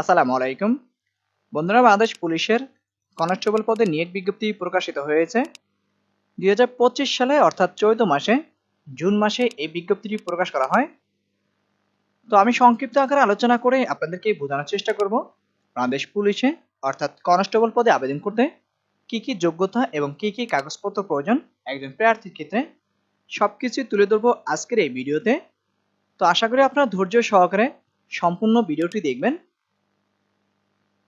আসসালামু আলাইকুম। বন্ধুরা, বাংলাদেশ পুলিশের কনস্টেবল পদে নিয়োগ বিজ্ঞপ্তি প্রকাশিত হয়েছে। দুই হাজার পঁচিশ সালে, অর্থাৎ চৈত মাসে, জুন মাসে এই বিজ্ঞপ্তিটি প্রকাশ করা হয়। তো আমি সংক্ষিপ্ত আকারে আলোচনা করে আপনাদেরকে বোঝানোর চেষ্টা করব, বাংলাদেশ পুলিশে, অর্থাৎ কনস্টেবল পদে আবেদন করতে কি কি যোগ্যতা এবং কি কি কাগজপত্র প্রয়োজন একজন প্রার্থীর ক্ষেত্রে, সবকিছু তুলে ধরবো আজকের এই ভিডিওতে। তো আশা করি আপনারা ধৈর্য সহকারে সম্পূর্ণ ভিডিওটি দেখবেন।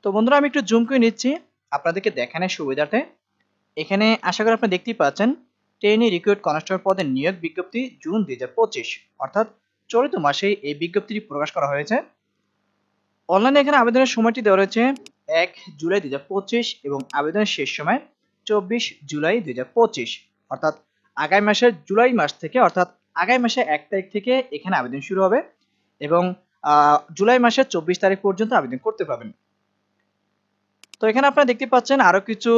তো বন্ধুরা, আমি একটু জুম করে নিচ্ছি। আপনাদেরকে দেখানোর সুবিধার্থে। এখানে আশা করি আপনারা দেখতেই পাচ্ছেন ট্রেনি রিক্রুট কনস্টেবল পদের নিয়োগ বিজ্ঞপ্তি জুন দুই অর্থাৎ চলিত মাসে এই বিজ্ঞপ্তিটি প্রকাশ করা হয়েছে। অনলাইনে এখানে আবেদনের সময়টি দেওয়া রয়েছে এক জুলাই দুই হাজার পঁচিশ এবং আবেদনের শেষ সময় চব্বিশ জুলাই দুই হাজার পঁচিশ, অর্থাৎ আগামী মাসের জুলাই মাস থেকে, অর্থাৎ আগামী মাসের এক তারিখ থেকে এখানে আবেদন শুরু হবে এবং জুলাই মাসের চব্বিশ তারিখ পর্যন্ত আবেদন করতে পারবেন। তো এখানে আপনারা দেখতে পাচ্ছেন আরও কিছু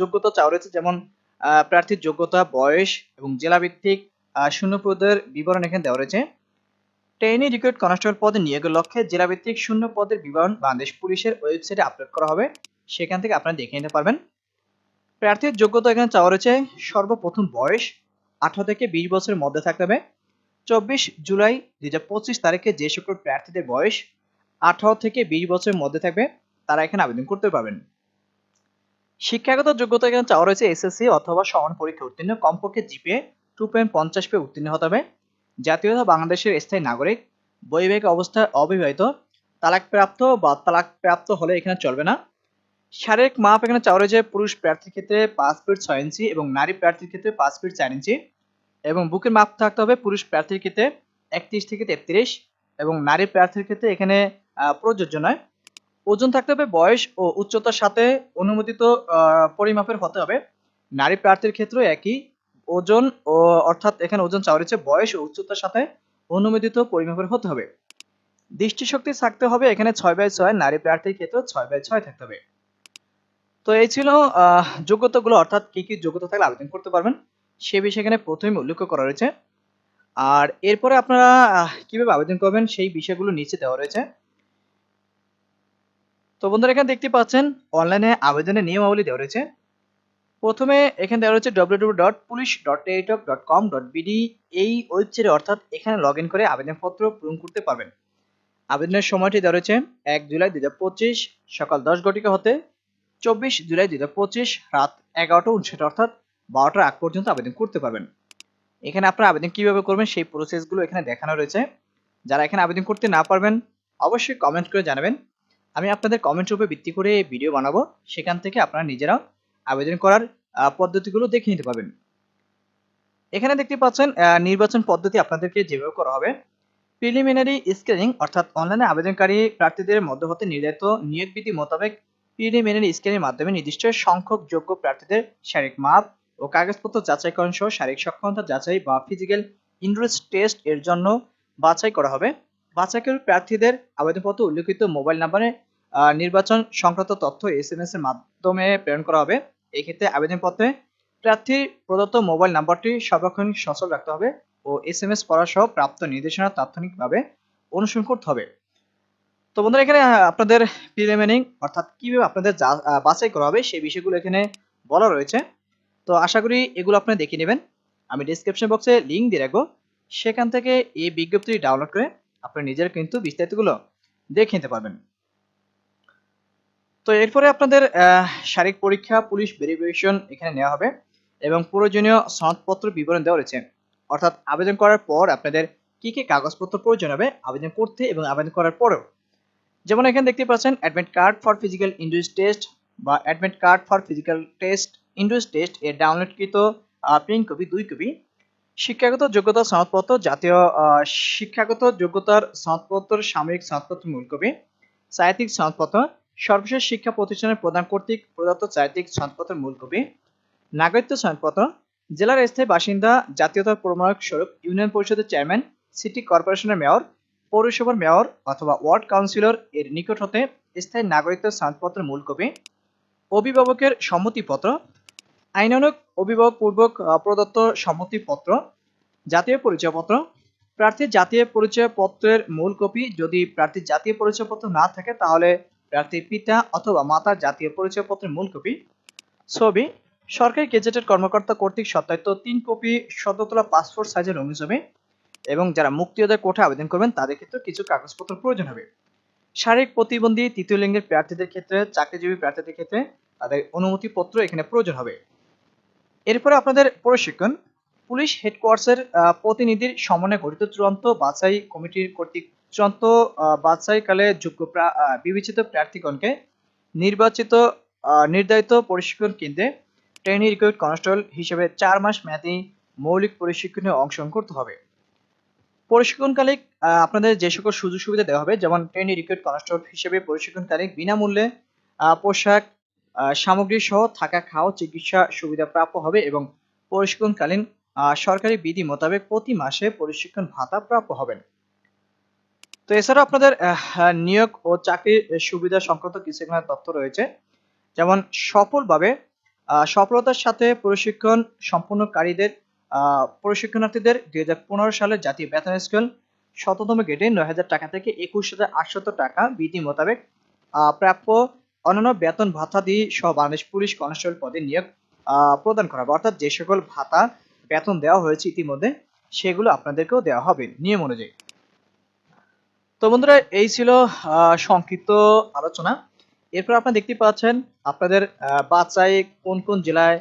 যোগ্যতা চাওয়া রয়েছে যেমন প্রার্থীর যোগ্যতা বয়স এবং জেলা ভিত্তিক আহ, শূন্য পদের বিবরণ এখানে দেওয়া রয়েছে। ট্রেনি রিক্রুট কনস্টেবল পদে নিয়োগের লক্ষ্যে জেলা ভিত্তিক শূন্য পদের বিবরণ বাংলাদেশ পুলিশের ওয়েবসাইটে আপলোড করা হবে। সেখান থেকে আপনারা দেখে নিতে পারবেন। প্রার্থীর যোগ্যতা এখানে চাওয়া রয়েছে সর্বপ্রথম বয়স আঠারো থেকে বিশ বছরের মধ্যে থাকতে হবে। চব্বিশ জুলাই দুই হাজার পঁচিশ তারিখে যে সকল প্রার্থীদের বয়স আঠারো থেকে বিশ বছরের মধ্যে থাকবে তারা এখানে আবেদন করতে পারবেন। শিক্ষাগত যোগ্যতা এখানে চাওয়া রয়েছে এসএসসি অথবা সমান পরীক্ষা উত্তীর্ণ, কমপক্ষে জিপিএ টু পয়েন্ট পঞ্চাশ পেয়ে উত্তীর্ণ হতে হবে। জাতীয়তা বাংলাদেশের স্থায়ী নাগরিক, বৈবাহিক অবস্থায় অবিবাহিত, তালাকপ্রাপ্ত বা তালাকপ্রাপ্ত হলে এখানে চলবে না। শারীরিক মাপ এখানে চাওয়া রয়েছে পুরুষ প্রার্থীর ক্ষেত্রে পাঁচ ফিট ছয় ইঞ্চি এবং নারী প্রার্থীর ক্ষেত্রে পাঁচ ফিট চার ইঞ্চি এবং বুকের মাপ থাকতে হবে পুরুষ প্রার্থীর ক্ষেত্রে একত্রিশ থেকে তেত্রিশ এবং নারী প্রার্থীর ক্ষেত্রে এখানে প্রযোজ্য নয়। ওজন থাকতে হবে, বয়স ও উচ্চতার সাথে অনুমোদিত পরিমাপের হতে হবে। নারী প্রার্থীর ক্ষেত্রে একই ওজন ও অর্থাৎ এখানে ওজন চাওয়া রয়েছে বয়স ও উচ্চতার সাথে অনুমোদিত পরিমাপের হতে হবে। দৃষ্টিশক্তি থাকতে হবে, এখানে ছয় বাই ছয়, নারী প্রার্থীর ক্ষেত্রে ছয় বাই ছয় থাকতে হবে। তো এই ছিল যোগ্যতাগুলো, অর্থাৎ কি কি যোগ্যতা থাকলে আবেদন করতে পারবেন, সে বিষয়ে এখানে প্রথমে উল্লেখ করা রয়েছে। আর এরপরে আপনারা কীভাবে আবেদন করবেন সেই বিষয়গুলো নিচে দেওয়া রয়েছে। তো বন্ধুরা, এখানে দেখতে পাচ্ছেন অনলাইনে আবেদনের নিয়মাবলী দেওয়া রয়েছে। প্রথমে এখানে দেওয়া রয়েছে www.police.teritok.com.bd এই ওয়েবসাইটে অর্থাৎ এখানে লগ করে আবেদনপত্র পূরণ করতে পারবেন। আবেদনের সময়টি দেওয়া রয়েছে এক জুলাই দুই সকাল দশ ঘটিকা হতে চব্বিশ জুলাই দুই হাজার পঁচিশ রাত এগারোটা উনষাট অর্থাৎ বারোটার আগ পর্যন্ত আবেদন করতে পারবেন। এখানে আপনারা আবেদন কীভাবে করবেন সেই প্রসেসগুলো এখানে দেখানো রয়েছে। যারা এখানে আবেদন করতে না পারবেন, অবশ্যই কমেন্ট করে জানাবেন। আমি আপনাদের কমেন্টের উপর ভিত্তি করে ভিডিও বানাবো। সেখান থেকে আপনারা নিজেরাও আবেদন করার পদ্ধতিগুলো দেখে নিতে পারবেন। এখানে দেখতে পাচ্ছেন নির্বাচন পদ্ধতি আপনাদেরকে যেভাবে করা হবে। প্রিলিমিনারি স্ক্রিনিং অর্থাৎ অনলাইনে আবেদনকারী প্রার্থীদের মধ্যে হতে নির্ধারিত নিয়োগ বিধি মোতাবেক প্রিলিমিনারি স্ক্রিনের মাধ্যমে নির্দিষ্ট সংখ্যক যোগ্য প্রার্থীদের শারীরিক মাপ ও কাগজপত্র যাচাইকরণ সহ শারীরিক সক্ষমতা যাচাই বা ফিজিক্যাল ইন্টারেস্ট টেস্ট এর জন্য বাছাই করা হবে। বাছাইকৃত প্রার্থীদের আবেদনপত্র উল্লেখিত মোবাইল নাম্বারে নির্বাচন সংক্রান্ত তথ্য এস এম এস এর মাধ্যমে প্রেরণ করা হবে। এক্ষেত্রে আবেদনপত্রে প্রার্থীর প্রদত্ত মোবাইল নাম্বারটি সর্বক্ষণ সচল রাখতে হবে ও এস এম এস পড়া সহ প্রাপ্ত নির্দেশনা তাৎক্ষণিকভাবে অনুসরণ করতে হবে। তো বন্ধুরা, এখানে আপনাদের প্রিলিমিনারি অর্থাৎ কীভাবে আপনাদের বাছাই করা হবে সেই বিষয়গুলো এখানে বলা রয়েছে। তো আশা করি এগুলো আপনারা দেখে নেবেন। আমি ডিসক্রিপশন বক্সে লিংক দিয়ে রাখব। সেখান থেকে এই বিজ্ঞপ্তিটি ডাউনলোড করে আপনি নিজের কিন্তু বিস্তারিতগুলো দেখে নিতে পারবেন। তো এরপরে আপনাদের শারীরিক পরীক্ষা, পুলিশ ভেরিফিকেশন এখানে নেওয়া হবে এবং প্রয়োজনীয় সনদপত্র বিবরণ দেওয়া রয়েছে। অর্থাৎ আবেদন করার পর আপনাদের কি কি কাগজপত্র প্রয়োজন হবে আবেদন করতে এবং আবেদন করার পরেও। যেমন এখানে দেখতে পাচ্ছেন admit card for physical endurance test বা admit card for physical test endurance test এর ডাউনলোডকৃত প্রিন্ট কপি দুই কপি শিক্ষাগত যোগ্যতা সনদপত্র, জাতীয় শিক্ষাগত যোগ্যতার সনদপত্র, সাময়িক সনদপত্র, মূল কপি সাহিত্যিক সনদপত্র সর্বশেষ শিক্ষা প্রতিষ্ঠানের প্রধান কর্তৃক প্রদত্ত চারিত্রিক সনদপত্রের মূল কপি। নাগরিকত্ব সনদপত্র জেলার স্থায়ী বাসিন্দা, জাতীয়তার প্রমাণক স্বরূপ, ইউনিয়ন পরিষদের চেয়ারম্যান, সিটি কর্পোরেশনের মেয়র, পৌরসভার মেয়র অথবা ওয়ার্ড কাউন্সিলর এর নিকট হতে স্থায়ী নাগরিকত্ব সনদপত্রের মূল কপি। অভিভাবকের সম্মতিপত্র। আইনানুক অভিভাবক পূর্বক প্রদত্ত সম্মতিপত্র। জাতীয় পরিচয়পত্র। প্রার্থীর জাতীয় পরিচয়পত্রের মূল কপি। যদি প্রার্থীর জাতীয় পরিচয়পত্র না থাকে, তাহলে প্রার্থীর পিতা অথবা মাতার জাতীয় পরিচয়পত্রের মূল কপি ছবি সরকারি গেজেটেড কর্মকর্তা কর্তৃক সত্যায়িত তিন কপি সদ্যতলা পাসপোর্ট সাইজের রঙিন ছবি এবং যারা মুক্তিযোদ্ধার কোঠা আবেদন করবেন তাদের ক্ষেত্রে কিছু কাগজপত্র প্রয়োজন হবে। শারীরিক প্রতিবন্ধী তৃতীয় লিঙ্গের প্রার্থীদের ক্ষেত্রে চাকরিজীবী প্রার্থীদের ক্ষেত্রে তাদের অনুমতিপত্র এখানে প্রয়োজন হবে। এরপরে আপনাদের প্রশিক্ষণ। পুলিশ হেডকোয়ার্টার্সের আহ, প্রতিনিধির সমন্বয়ে গঠিত চূড়ান্ত বাছাই কমিটির কর্তৃক চূড়ান্ত আহ, বাছাইকালে যোগ্য বিবেচিত প্রার্থীগণকে নির্বাচিত নির্ধারিত প্রশিক্ষণ কেন্দ্রে ট্রেনি রিক্রুট কনস্টেবল হিসেবে চার মাস মেয়াদী মৌলিক প্রশিক্ষণে অংশগ্রহণ করতে হবে। প্রশিক্ষণকালে আপনাদের যে সকল সুযোগ সুবিধা দেওয়া হবে যেমন ট্রেনি রিক্রুট কনস্টেবল হিসেবে প্রশিক্ষণকালে বিনামূল্যে পোশাক সামগ্রী সহ থাকা খাওয়া চিকিৎসা সুবিধা প্রাপ্য হবে এবং প্রশিক্ষণকালীন সরকারি বিধি মোতাবেক প্রতি মাসে প্রশিক্ষণ ভাতা প্রাপ্য হবেন। তো এছাড়াও আপনাদের নিয়োগ ও চাকরির সুবিধা সংক্রান্ত কিছু এখানে তথ্য রয়েছে। যেমন সফলভাবে সফলতার সাথে প্রশিক্ষণ সম্পূর্ণকারীদের প্রশিক্ষণার্থীদের দুই হাজার সালের জাতীয় বেতন স্কেল শততম গেটে নয় হাজার টাকা থেকে একুশ হাজার আটশত টাকা বিধি মোতাবেক প্রাপ্য অন্যান্য বেতন ভাতা দিয়ে সহ বাংলাদেশ পুলিশ কনস্টেবল পদে নিয়োগ প্রদান করা হবে। অর্থাৎ যে সকল ভাতা, বেতন দেওয়া হয়েছে ইতিমধ্যে, সেগুলো আপনাদেরকেও দেওয়া হবে নিয়ম অনুযায়ী। তো বন্ধুরা, এই ছিল সংক্ষিপ্ত আলোচনা। এরপর আপনারা দেখতে পাচ্ছেন আপনাদের বাছাই কোন কোন জেলায়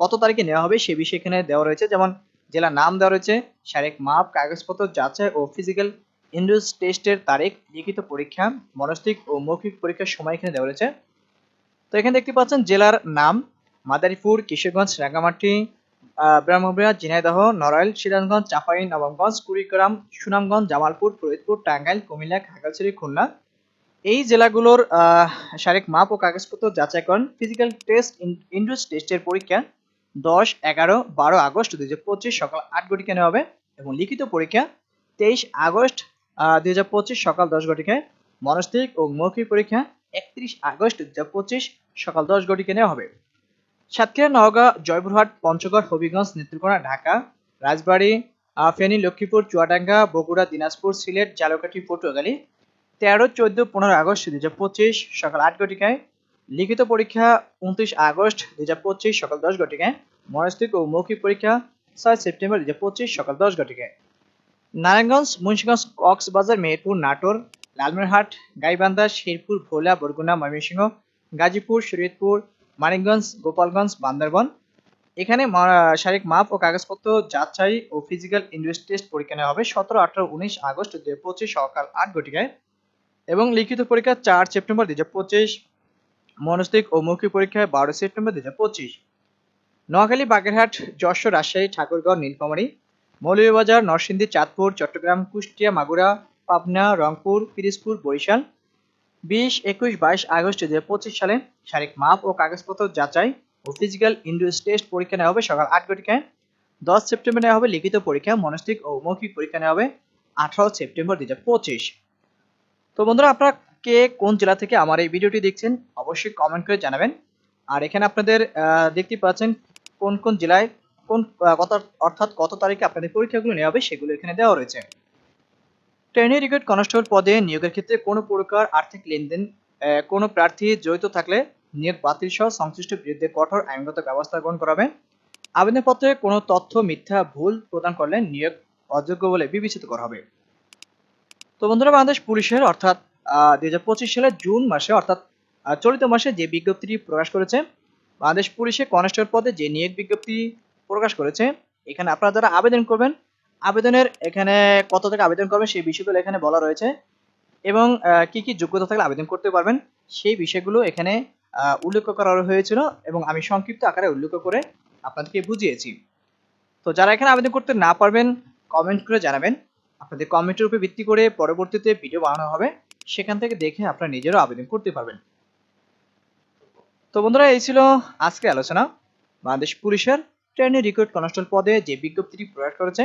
কত তারিখে নেওয়া হবে সে বিষয়ে এখানে দেওয়া রয়েছে। যেমন জেলার নাম দেওয়া রয়েছে, শারীরিক মাপ, কাগজপত্র, যাচাই ও ফিজিক্যাল ইন্ডোজ টেস্টের তারিখ, লিখিত পরীক্ষা, মনস্তিক ও মৌখিক পরীক্ষার সময় এখানে দেওয়া রয়েছে। তো এখানে দেখতে পাচ্ছেন জেলার নাম, মাদারীপুর, কিশোরগঞ্জ, রাঙ্গামাটি ব্রাহ্মণবাড়িয়া, ঝিনাইদহ, নড়াইল, সিরাজগঞ্জ, চাঁপাই, নবমগঞ্জ, কুড়িগ্রাম, সুনামগঞ্জ, জামালপুর, ফরিদপুর, টাঙ্গাইল, কুমিল্লা খাগড়াছড়ি খুলনা। এই জেলাগুলোর শারীরিক মাপ ও কাগজপত্র যাচাইকরণ ফিজিক্যাল টেস্ট ইন্ডোজ টেস্টের পরীক্ষা দশ, এগারো, বারো আগস্ট দুই হাজার পঁচিশ সকাল আট ঘটিকা নেওয়া হবে এবং লিখিত পরীক্ষা তেইশ আগস্ট দুই হাজার পঁচিশ সকাল দশ ঘটিকায়। মনস্তিক ও মৌখিক পরীক্ষা একত্রিশ আগস্ট দুই হাজার পঁচিশ সকাল দশ ঘটিকা নেওয়া হবে। সাতক্ষীরা, নওগাঁ, জয়পুরহাট, পঞ্চগড়, হবিগঞ্জ, নেত্রকোনা, ঢাকা, রাজবাড়ী ফেনী, লক্ষ্মীপুর, চুয়াডাঙ্গা, বগুড়া, দিনাজপুর, সিলেট, জালকাঠি, পটুয়াখালী, তেরো, চোদ্দ, পনেরো আগস্ট দুই হাজার পঁচিশ সকাল আট ঘটিকায় লিখিত পরীক্ষা উনত্রিশ আগস্ট দুই হাজার পঁচিশ সকাল দশ ঘটিকায় মনস্তিক ও মৌখিক পরীক্ষা ছয় সেপ্টেম্বর দুই হাজার পঁচিশ সকাল দশ ঘটিকায় নারায়ণগঞ্জ, মুন্সিগঞ্জ, কক্সবাজার, মেহেরপুর, নাটোর, লালমনিরহাট, গাইবান্ধা, শেরপুর, ভোলা, বরগুনা, ময়মনসিংহ, গাজীপুর, শরীয়তপুর মানিকগঞ্জ, গোপালগঞ্জ, বান্দরবন। এখানে শারীরিক মাপ ও কাগজপত্র যাচাই ও ফিজিক্যাল ইন্ডোজ টেস্ট পরীক্ষা নেওয়া হবে সতেরো, আঠারো, উনিশ আগস্ট দুই হাজার পঁচিশ সকাল আট ঘটিকায়। এবং লিখিত পরীক্ষা চার সেপ্টেম্বর দুই হাজার পঁচিশ, মনস্তিক ও মৌখিক পরীক্ষায় বারো সেপ্টেম্বর দুই হাজার পঁচিশ। নোয়াখালী, বাগেরহাট, যশোর, রাজশাহী, ঠাকুরগাঁও, নীলফামারী, মৌলভীবাজার, নরসিংদী, চাঁদপুর, চট্টগ্রাম, কুষ্টিয়া, মাগুরা, পাবনা, রংপুর, পিরিজপুর, বরিশাল বিশ, একুশ, বাইশ আগস্ট হাজার পঁচিশ সালে শারীরিক মাপ ও কাগজপত্র যাচাই ও ফিজিক্যাল ইন্ডোজ টেস্ট পরীক্ষা নেওয়া হবে সকাল আট ঘটিকায়। দশ সেপ্টেম্বর নেওয়া হবে লিখিত পরীক্ষা, মনস্তিক ও মৌখিক পরীক্ষা নেওয়া হবে আঠারো সেপ্টেম্বর দুই হাজার পঁচিশ। তো বন্ধুরা, আপনারা কে কোন জেলা থেকে আমার এই ভিডিওটি দেখছেন, অবশ্যই কমেন্ট করে জানাবেন। আর এখানে আপনাদের দেখতে পাচ্ছেন কোন কোন জেলায় কোন কত অর্থাৎ কত তারিখে আপনাদের পরীক্ষাগুলো নেওয়া হবে সেগুলো এখানে দেওয়া রয়েছে। ট্রেনি রিক্রুট কনস্টেবল পদে নিয়োগের ক্ষেত্রে কোনো প্রকার আর্থিক লেনদেন কোনো প্রার্থী জড়িত থাকলে নিয়োগ বাতিল সহ সংশ্লিষ্ট বিরুদ্ধে কঠোর আইনগত ব্যবস্থা গ্রহণ করা হবে আবেদনপত্রে কোনো তথ্য, মিথ্যা, ভুল প্রদান করলে নিয়োগ অযোগ্য বলে বিবেচিত করা হবে। তো বন্ধুরা, বাংলাদেশ পুলিশের অর্থাৎ দুই হাজার পঁচিশ সালের জুন মাসে, অর্থাৎ চলিত মাসে যে বিজ্ঞপ্তিটি প্রকাশ করেছে, বাংলাদেশ পুলিশে কনস্টেবল পদে যে নিয়োগ বিজ্ঞপ্তি প্রকাশ করেছে, এখানে আপনারা যারা আবেদন করবেন আবেদনের এখানে কত থেকে আবেদন করবেন সেই বিষয়গুলো এখানে বলা রয়েছে। এবং কি কি যোগ্যতা থাকলে আবেদন করতে পারবেন সেই বিষয়গুলো এখানে উল্লেখ করা হয়েছিল এবং আমি সংক্ষিপ্ত আকারে উল্লেখ করে আপনাদেরকে বুঝিয়েছি। তো যারা এখানে আবেদন করতে না পারবেন কমেন্ট করে জানাবেন। আপনাদের কমেন্টের উপর ভিত্তি করে পরবর্তীতে ভিডিও বানানো হবে। সেখান থেকে দেখে আপনারা নিজেরও আবেদন করতে পারবেন। তো বন্ধুরা, এই ছিল আজকের আলোচনা। বাংলাদেশ পুলিশের ট্রেনি রিক্রুট কনস্টেবল পদে যে বিজ্ঞপ্তিটি প্রকাশ করেছে